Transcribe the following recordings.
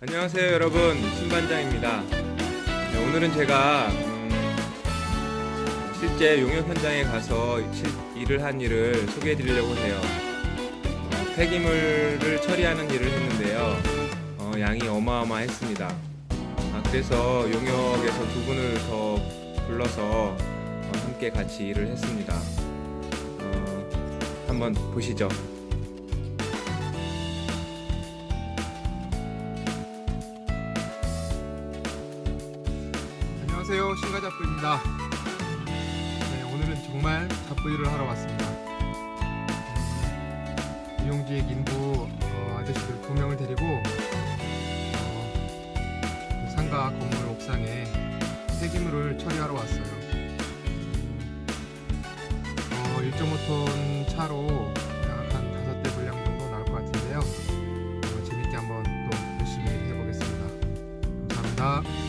안녕하세요 여러분. 신반장입니다. 네, 오늘은 제가 음, 실제 용역 현장에 가서 실- 일을 한 일을 소개해 드리려고 해요. 어, 폐기물을 처리하는 일을 했는데요. 어, 양이 어마어마했습니다. 아, 그래서 용역에서 두 분을 더 불러서 어, 함께 같이 일을 했습니다. 어, 한번 보시죠 신가 잡부입니다. 네, 오늘은 정말 잡부 일을 하러 왔습니다. 음, 유용지역 인부 어, 아저씨들 두 명을 데리고 어, 그 상가 건물 옥상에 폐기물을 처리하러 왔어요. 음, 어, 1.5톤 차로 약한 다섯 대 분량 정도 나올 것 같은데요. 어, 재밌게 한번 또 열심히 해보겠습니다. 감사합니다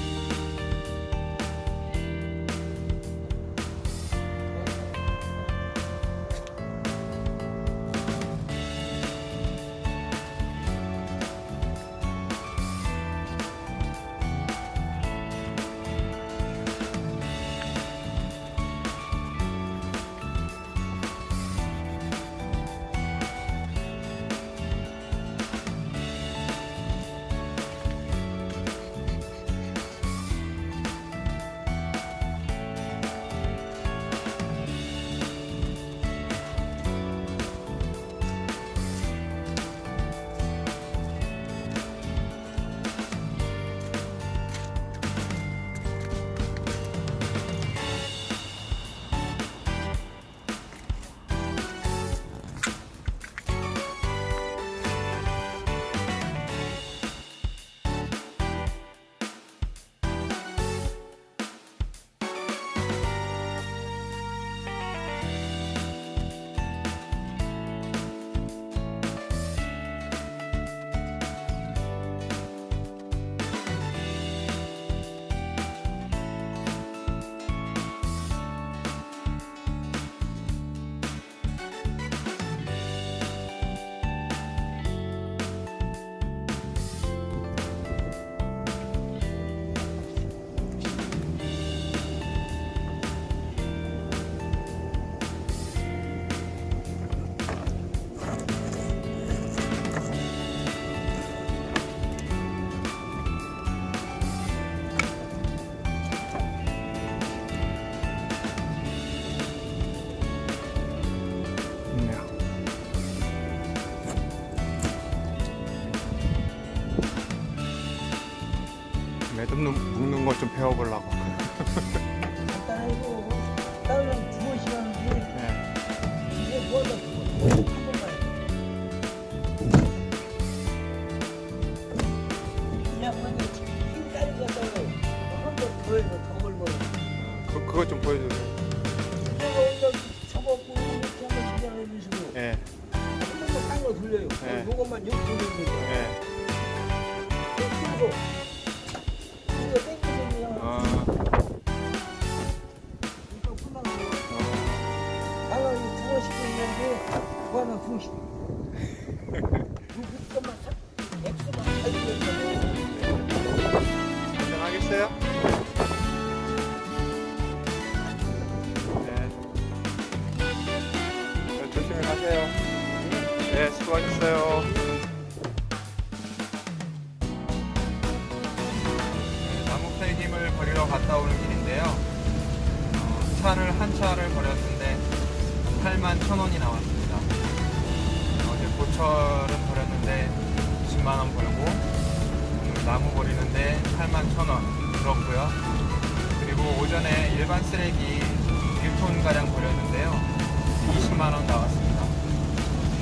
매듭 묶는 거좀 배워보려고. 간단하고 따로 두어 시간 뒤에 네. 이게 뭐다 한 번만 이 양반이 힘까지 갖다가 한번 보여줘 덕을 보여 그, 그거 좀 보여주세요. 저거 일단 접었고 이렇게 한번 긴장해 주시고 예, 한 번만 딴거 돌려요 네. 요것만 이렇게 안녕하겠어요? 네. 네, 조심히 가세요. 네, 수고하셨어요. 폐기물 버리러 갔다 오는 길인데요. 어, 차를 한 차를 버렸는데 8만 천 원이 나왔습니다. 어 제 고철은 버렸는데 10만 원 벌고 오늘 나무 버리는데 8만 천원 들었고요. 그리고 오전에 일반 쓰레기 1톤 가량 버렸는데요. 20만 원 나왔습니다.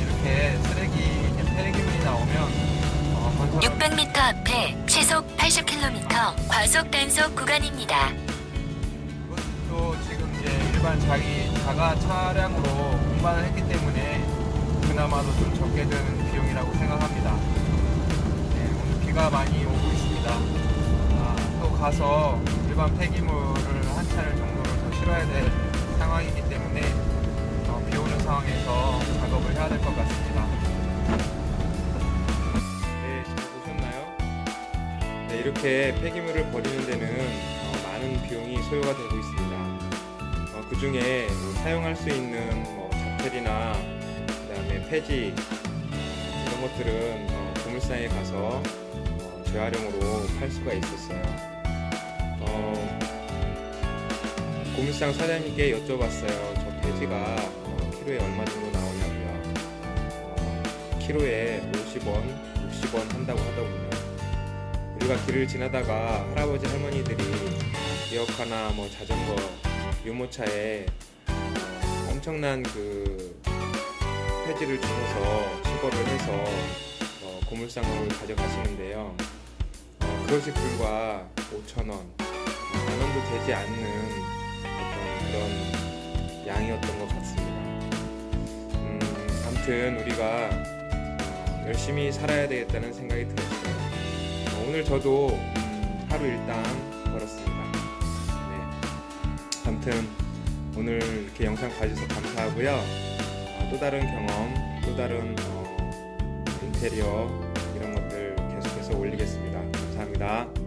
이렇게 쓰레기 폐기물이 나오면 어, 건설 600m 앞에 시속 80km 과속 단속 구간입니다. 그것도 지금 이제 일반 자기 자가 차량으로 운반을 했기 때문에 그나마도 좀 적게 드는 비용이라고 생각합니다. 네, 오늘 비가 많이 오고 있습니다. 아, 또 가서 일반 폐기물을 한 차를 정도를 더 실어야 될 상황이기 때문에 어, 비 오는 상황에서 작업을 해야 될 것 같습니다. 네, 잘 보셨나요? 이렇게 폐기물을 버리는 데는 어, 많은 비용이 소요가 되고 있습니다. 어, 그 중에 뭐 사용할 수 있는 뭐 그다음에 폐지 이런 것들은 어, 고물상에 가서 어, 재활용으로 팔 수가 있었어요. 어, 고물상 사장님께 여쭤봤어요. 저 폐지가 어, 키로에 얼마 정도 나오냐고요. 어, 키로에 50원, 60원 한다고 하더군요. 우리가 길을 지나다가 할아버지 할머니들이 기어카나 뭐 자전거, 유모차에 어, 엄청난 그 폐지를 주워서 수거를 해서 어, 고물상으로 가져가시는데요. 어, 그것이 불과 5천 원, 만 원도 되지 않는 어떤 그런 양이었던 것 같습니다. 음, 아무튼 우리가 어, 열심히 살아야 되겠다는 생각이 들었어요. 어, 오늘 저도 음, 하루 일당 벌었습니다. 네. 아무튼 오늘 이렇게 영상 봐주셔서 감사하고요. 어, 또 다른 경험, 또 다른 어, 인테리어 이런 것들 계속해서 올리겠습니다. 감사합니다.